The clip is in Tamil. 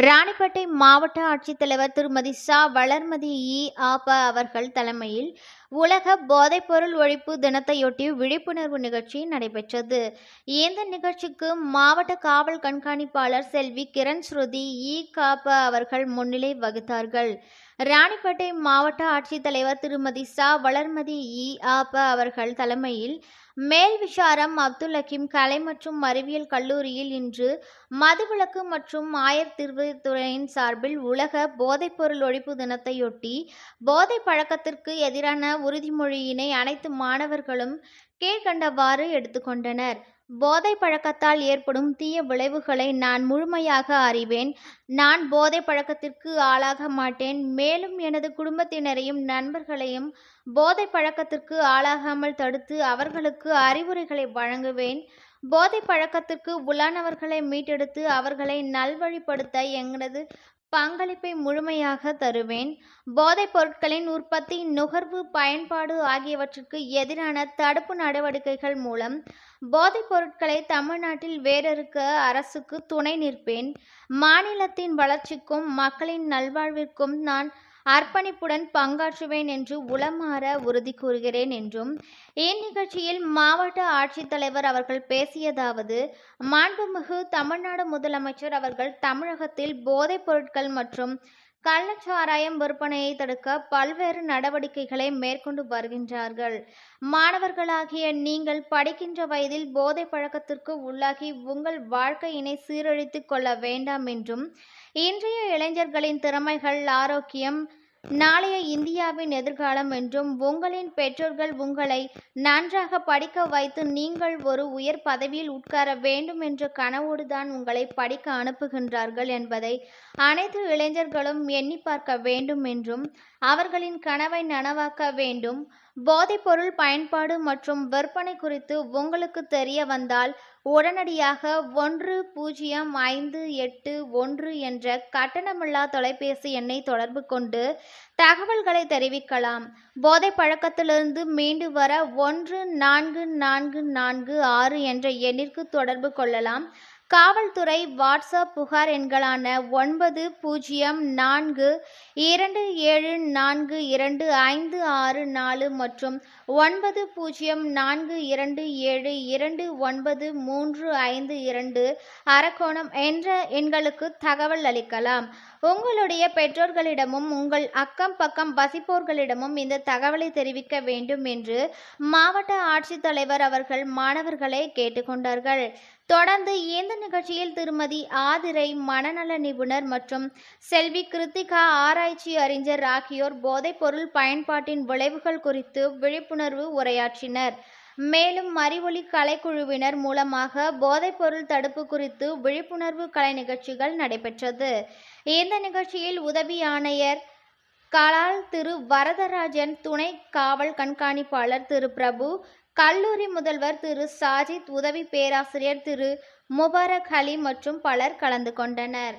ராணிப்பேட்டை மாவட்ட ஆட்சித்தலைவர் திருமதி சா. வளர்மதி இ. ஆப அவர்கள் தலைமையில் உலக போதைப்பொருள் ஒழிப்பு தினத்தையொட்டி விழிப்புணர்வு நிகழ்ச்சி நடைபெற்றது. இந்த நிகழ்ச்சிக்கு மாவட்ட காவல் கண்காணிப்பாளர் செல்வி கிரண் ஸ்ருதி இ. காப்ப அவர்கள் முன்னிலை வகித்தார்கள். ராணிப்பேட்டை மாவட்ட ஆட்சித்தலைவர் திருமதி சா. வளர்மதி இ. ஆப அவர்கள் தலைமையில் மேல் விசாரம் அப்துல் ஹக்கீம் கலை மற்றும் அறிவியல் கல்லூரியில் இன்று மதுவிலக்கு மற்றும் ஆயத்தீர்வுத்துறையின் சார்பில் உலக போதைப்பொருள் ஒழிப்பு தினத்தையொட்டி போதை பழக்கத்திற்கு எதிரான உறுதிமொழியினை அனைத்து மாணவர்களும் கீழ்கண்டவாறு எடுத்துக்கொண்டனர். போதை பழக்கத்தால் ஏற்படும் தீய விளைவுகளை நான் முழுமையாக அறிவேன். நான் போதை பழக்கத்திற்கு ஆளாக மாட்டேன். மேலும் எனது குடும்பத்தினரையும் நண்பர்களையும் போதை பழக்கத்திற்கு ஆளாகாமல் தடுத்து அவர்களுக்கு அறிவுரைகளை வழங்குவேன். போதை பழக்கத்திற்கு உள்ளானவர்களை மீட்டெடுத்து அவர்களை நல்வழிப்படுத்த எங்களது பங்களிப்பை முழுமையாக தருவேன். போதைப் பொருட்களின் உற்பத்தி நுகர்வு பயன்பாடு ஆகியவற்றுக்கு எதிரான தடுப்பு நடவடிக்கைகள் மூலம் போதைப் பொருட்களை தமிழ்நாட்டில் வேறறுக்க அரசுக்கு துணை நிற்பேன். மாநிலத்தின் வளர்ச்சிக்கும் மக்களின் நல்வாழ்விற்கும் நான் அர்ப்பணிப்புடன் பங்காற்றுவேன் என்று உளமாற உறுதி கூறுகிறேன் என்றும் இந்நிகழ்ச்சியில் மாவட்ட ஆட்சித்தலைவர் அவர்கள் பேசியதாவது மாண்புமிகு தமிழ்நாடு முதலமைச்சர் அவர்கள் தமிழகத்தில் போதைப் பொருட்கள் மற்றும் கள்ளச்சாராயம் விற்பனையை தடுக்க பல்வேறு நடவடிக்கைகளை மேற்கொண்டு வருகின்றார்கள். மாணவர்களாகிய நீங்கள் படிக்கின்ற வயதில் போதை பழக்கத்திற்கு உள்ளாகி உங்கள் வாழ்க்கையினை சீரழித்துக் கொள்ள வேண்டாம் என்றும் இன்றைய இளைஞர்களின் திறமைகள் ஆரோக்கியம் நாளைய இந்தியாவின் எதிர்காலம் என்றும் உங்களின் பெற்றோர்கள் உங்களை நன்றாக படிக்க வைத்து நீங்கள் ஒரு உயர் பதவியில் உட்கார வேண்டும் என்ற கனவோடுதான் உங்களை படிக்க அனுப்புகின்றார்கள் என்பதை அனைத்து இளைஞர்களும் எண்ணி பார்க்க வேண்டும் என்றும் அவர்களின் கனவை நனவாக்க வேண்டும். போதைப்பொருள் பயன்பாடு மற்றும் விற்பனை குறித்து உங்களுக்கு தெரிய வந்தால் உடனடியாக ஒன்று பூஜ்ஜியம் ஐந்து எட்டு ஒன்று என்ற கட்டணமில்லா தொலைபேசி எண்ணை தொடர்பு கொண்டு தகவல்களை தெரிவிக்கலாம். போதை பழக்கத்திலிருந்து மீண்டு வர ஒன்று நான்கு நான்கு நான்கு ஆறு என்ற எண்ணிற்கு தொடர்பு கொள்ளலாம். காவல்துறை வாட்ஸ்அப் புகார் எண்களான ஒன்பது பூஜ்ஜியம் நான்கு இரண்டு ஏழு நான்கு இரண்டு ஐந்து ஆறு நாலு மற்றும் ஒன்பது பூஜ்ஜியம் நான்கு இரண்டு ஏழு இரண்டு ஒன்பது மூன்று ஐந்து இரண்டு அரக்கோணம் என்ற எண்களுக்கு தகவல் அளிக்கலாம். உங்களுடைய பெற்றோர்களிடமும் உங்கள் அக்கம் பக்கம் வசிப்போர்களிடமும் இந்த தகவலை தெரிவிக்க வேண்டும் என்று மாவட்ட ஆட்சித்தலைவர் அவர்கள் மாணவர்களை கேட்டுக்கொண்டார்கள். தொடர்ந்து இந்த நிகழ்ச்சியில் திருமதி ஆதிரை மனநல நிபுணர் மற்றும் செல்வி கிருத்திகா ஆராய்ச்சி அறிஞர் ஆகியோர் போதைப்பொருள் பயன்பாட்டின் விளைவுகள் குறித்து விழிப்புணர்வு உரையாற்றினர். மேலும் மறிவொளி கலைக்குழுவினர் மூலமாக போதைப்பொருள் தடுப்பு குறித்து விழிப்புணர்வு கலை நிகழ்ச்சிகள் நடைபெற்றது. இந்த நிகழ்ச்சியில் உதவி ஆணையர் கலால் திரு வரதராஜன் துணை காவல் கண்காணிப்பாளர் திரு பிரபு கல்லூரி முதல்வர் திரு. சாஜித் உதவி பேராசிரியர் திரு. முபாரக் அலி மற்றும் பலர் கலந்து கொண்டனர்.